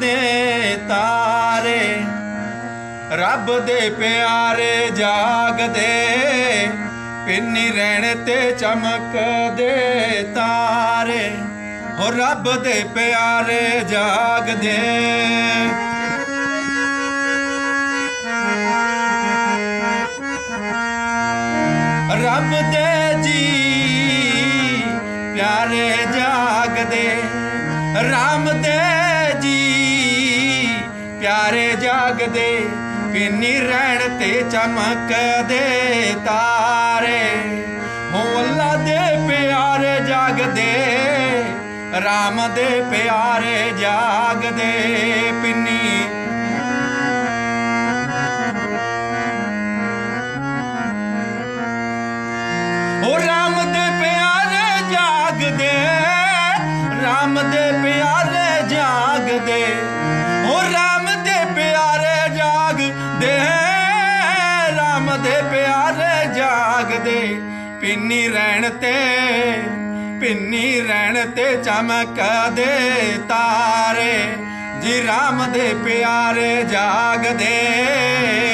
ਜਾਗਦੇ ਤਾਰੇ, ਰੱਬ ਦੇ ਪਿਆਰੇ ਜਾਗਦੇ। ਪਿੰਨੀ ਰਹਿਣ ਤੇ ਚਮਕਦੇ ਤਾਰੇ ਹੋ ਰੱਬ ਦੇ ਪਿਆਰੇ ਜਾਗਦੇ। ਰੱਬ ਦੇ ਜੀ ਪਿਆਰੇ ਜਾਗਦੇ, ਰਾਮ ਦੇ ਪਿਆਰੇ ਜਾਗਦੇ, ਪਿੰਨੀ ਰਹਿਣ ਤੇ ਚਮਕਦੇ ਤਾਰੇ। ਹੋ ਅੱਲਾ ਦੇ ਪਿਆਰੇ ਜਾਗਦੇ, ਰਾਮ ਦੇ ਪਿਆਰੇ ਜਾਗਦੇ ਪਿੰਨੀ। ਓ ਰਾਮ ਦੇ ਪਿਆਰੇ ਜਾਗਦੇ, ਰਾਮ ਦੇ ਪਿਆਰੇ ਜਾਗਦੇ। ਓ ਰਾਮ ਦੇ ਪਿਆਰੇ ਜਾਗਦੇ, ਪਿੰਨੀ ਰਹਿਣ ਤੇ, ਪਿੰਨੀ ਰਹਿਣ ਤੇ ਚਮਕਦੇ ਤਾਰੇ, ਜੀ ਰਾਮ ਦੇ ਪਿਆਰੇ ਜਾਗਦੇ।